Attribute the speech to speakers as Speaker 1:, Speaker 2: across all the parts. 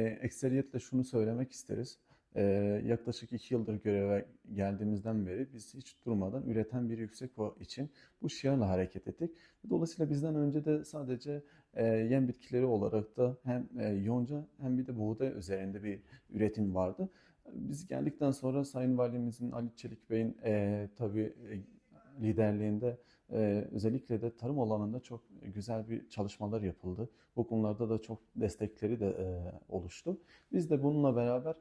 Speaker 1: E, Ekseriyetle şunu söylemek isteriz. E, yaklaşık iki yıldır göreve geldiğimizden beri biz hiç durmadan üreten bir yüksek ova için bu şiarla hareket ettik. Dolayısıyla bizden önce de sadece e, yem bitkileri olarak da hem yonca hem bir de buğday üzerinde bir üretim vardı. Biz geldikten sonra Sayın Valimizin Ali Çelik Bey'in e, tabii e, liderliğinde e, özellikle de tarım alanında çok güzel bir çalışmalar yapıldı. Bu konularda da çok destekleri de e, oluştu. Biz de bununla beraber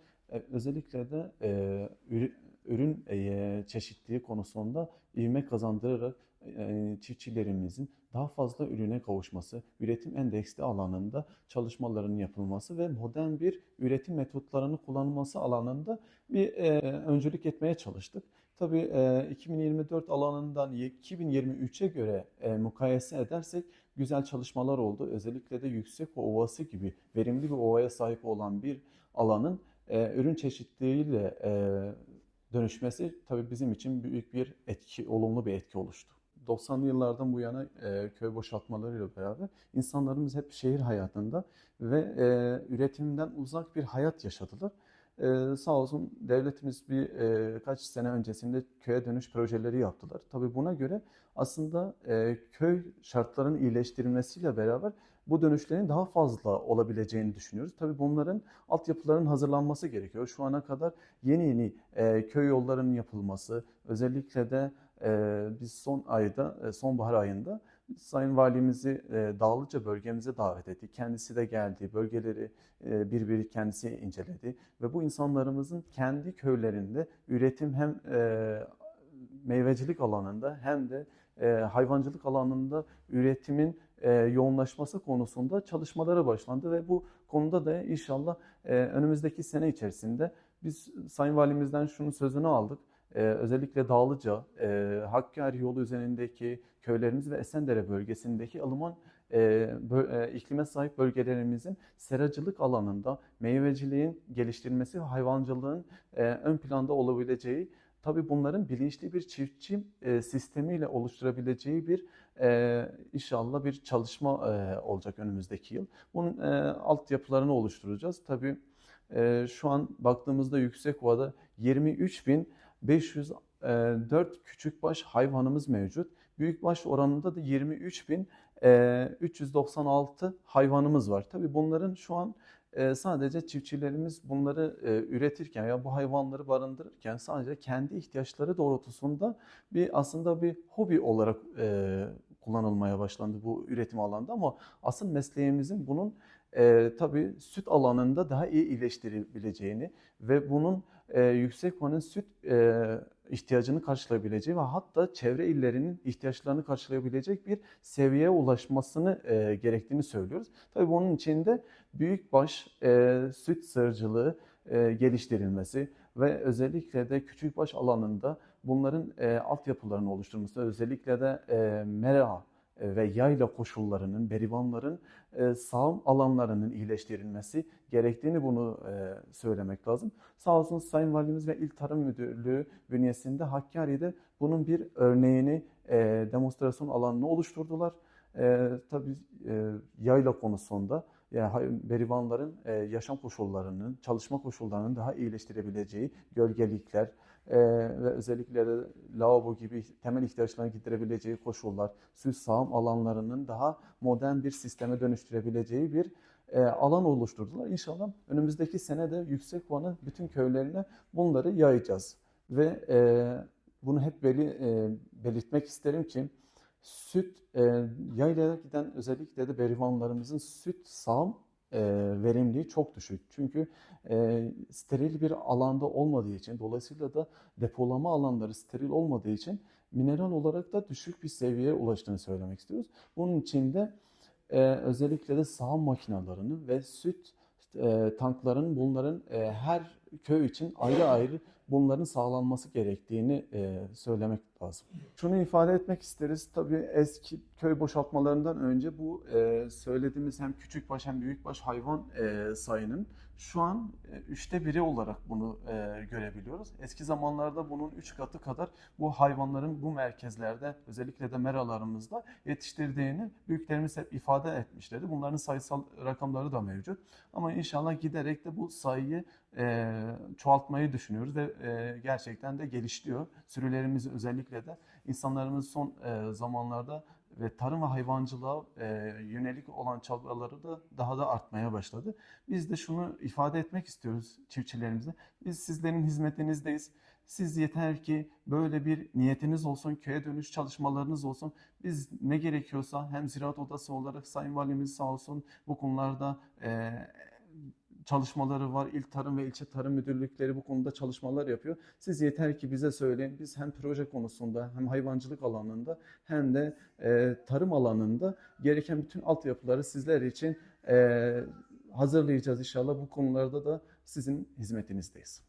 Speaker 1: özellikle de e, ürü- ürün e, çeşitliliği konusunda ivme kazandırarak e, çiftçilerimizin daha fazla ürüne kavuşması, üretim endeksli alanında çalışmaların yapılması ve modern bir üretim metotlarını kullanılması alanında bir e, öncülük etmeye çalıştık. Tabii e, 2024 alanından 2023'e göre e, mukayese edersek güzel çalışmalar oldu. Özellikle de yüksek ovası gibi verimli bir ovaya sahip olan bir alanın e, ürün çeşitliliğiyle e, dönüşmesi tabii bizim için büyük bir etki, olumlu bir etki oluştu. 90'lı yıllardan bu yana e, köy boşaltmalarıyla beraber insanlarımız hep şehir hayatında ve e, üretimden uzak bir hayat yaşadılar. Ee, sağ olsun devletimiz bir e, kaç sene öncesinde köye dönüş projeleri yaptılar. Tabii buna göre aslında e, köy şartlarının iyileştirilmesiyle beraber bu dönüşlerin daha fazla olabileceğini düşünüyoruz. Tabii bunların altyapıların hazırlanması gerekiyor. Şu ana kadar yeni yeni e, köy yollarının yapılması, özellikle de e, biz son ayda, e, sonbahar ayında Sayın Valimizi e, Dağlıca bölgemize davet ettik. Kendisi de geldi, bölgeleri e, bir bir kendisi inceledi ve bu insanlarımızın kendi köylerinde üretim hem e, meyvecilik alanında hem de hayvancılık alanında üretimin e, yoğunlaşması konusunda çalışmalara başlandı ve bu konuda da inşallah e, önümüzdeki sene içerisinde biz Sayın Valimizden şunun sözünü aldık. Özellikle Dağlıca, e, Hakkari yolu üzerindeki köylerimiz ve Esendere bölgesindeki ılıman e, e, iklime sahip bölgelerimizin seracılık alanında meyveciliğin geliştirilmesi ve hayvancılığın e, ön planda olabileceği, tabii bunların bilinçli bir çiftçi e, sistemiyle oluşturabileceği bir e, inşallah bir çalışma e, olacak önümüzdeki yıl. Bunun e, altyapılarını oluşturacağız. Tabii şu an baktığımızda Yüksekova'da 23 bin 504 küçükbaş hayvanımız mevcut. Büyükbaş oranında da 23.396 hayvanımız var. Tabii bunların şu an sadece çiftçilerimiz bunları üretirken ya bu hayvanları barındırırken sadece kendi ihtiyaçları doğrultusunda bir aslında bir hobi olarak kullanılmaya başlandı bu üretim alanında ama asıl mesleğimizin bunun e, tabii süt alanında daha iyi iyileştirebileceğini ve bunun e, yüksek oranın süt e, ihtiyacını karşılayabileceği ve hatta çevre illerinin ihtiyaçlarını karşılayabilecek bir seviyeye ulaşmasını e, gerektiğini söylüyoruz. Tabii bunun içinde büyükbaş e, süt sığırcılığı e, geliştirilmesi ve özellikle de küçükbaş alanında bunların e, altyapılarının oluşturulması, özellikle de e, mera ve yayla koşullarının, berivanların e, sağım alanlarının iyileştirilmesi gerektiğini bunu e, söylemek lazım. Sağ olsun Sayın Valimiz ve İl Tarım Müdürlüğü bünyesinde Hakkari'de bunun bir örneğini, e, demonstrasyon alanını oluşturdular. E, tabii e, yayla konusunda yani berivanların e, yaşam koşullarının, çalışma koşullarının daha iyileştirebileceği gölgelikler e, ve özellikle de lavabo gibi temel ihtiyaçlarını giderebileceği koşullar, süs sağım alanlarının daha modern bir sisteme dönüştürebileceği bir e, alan oluşturdular. İnşallah önümüzdeki sene de Yüksekova'nın bütün köylerine bunları yayacağız. Ve e, bunu hep beli, e, belirtmek isterim ki süt e, yaylaya giden özellikle de berivanlarımızın süt sağım e, verimliliği çok düşük. Çünkü e, steril bir alanda olmadığı için dolayısıyla da depolama alanları steril olmadığı için mineral olarak da düşük bir seviyeye ulaştığını söylemek istiyoruz. Bunun için de e, özellikle de sağım makinalarını ve süt e, tankların bunların e, her köy için ayrı ayrı bunların sağlanması gerektiğini e, söylemek lazım. Şunu ifade etmek isteriz. Tabii eski köy boşaltmalarından önce bu e, söylediğimiz hem küçükbaş hem büyükbaş hayvan e, sayının şu an e, üçte biri olarak bunu e, görebiliyoruz. Eski zamanlarda bunun üç katı kadar bu hayvanların bu merkezlerde özellikle de meralarımızda yetiştirdiğini büyüklerimiz hep ifade etmişlerdi. Bunların sayısal rakamları da mevcut. Ama inşallah giderek de bu sayıyı e, çoğaltmayı düşünüyoruz ve e, gerçekten de gelişiyor. Sürülerimiz özellikle de insanlarımız son e, zamanlarda ve tarım ve hayvancılığa e, yönelik olan çabaları da daha da artmaya başladı. Biz de şunu ifade etmek istiyoruz çiftçilerimize. Biz sizlerin hizmetinizdeyiz. Siz yeter ki böyle bir niyetiniz olsun, köye dönüş çalışmalarınız olsun. Biz ne gerekiyorsa hem Ziraat Odası olarak Sayın Valimiz sağ olsun bu konularda e, çalışmaları var. İl Tarım ve İlçe Tarım Müdürlükleri bu konuda çalışmalar yapıyor. Siz yeter ki bize söyleyin. Biz hem proje konusunda hem hayvancılık alanında hem de e, tarım alanında gereken bütün altyapıları sizler için e, hazırlayacağız inşallah. Bu konularda da sizin hizmetinizdeyiz.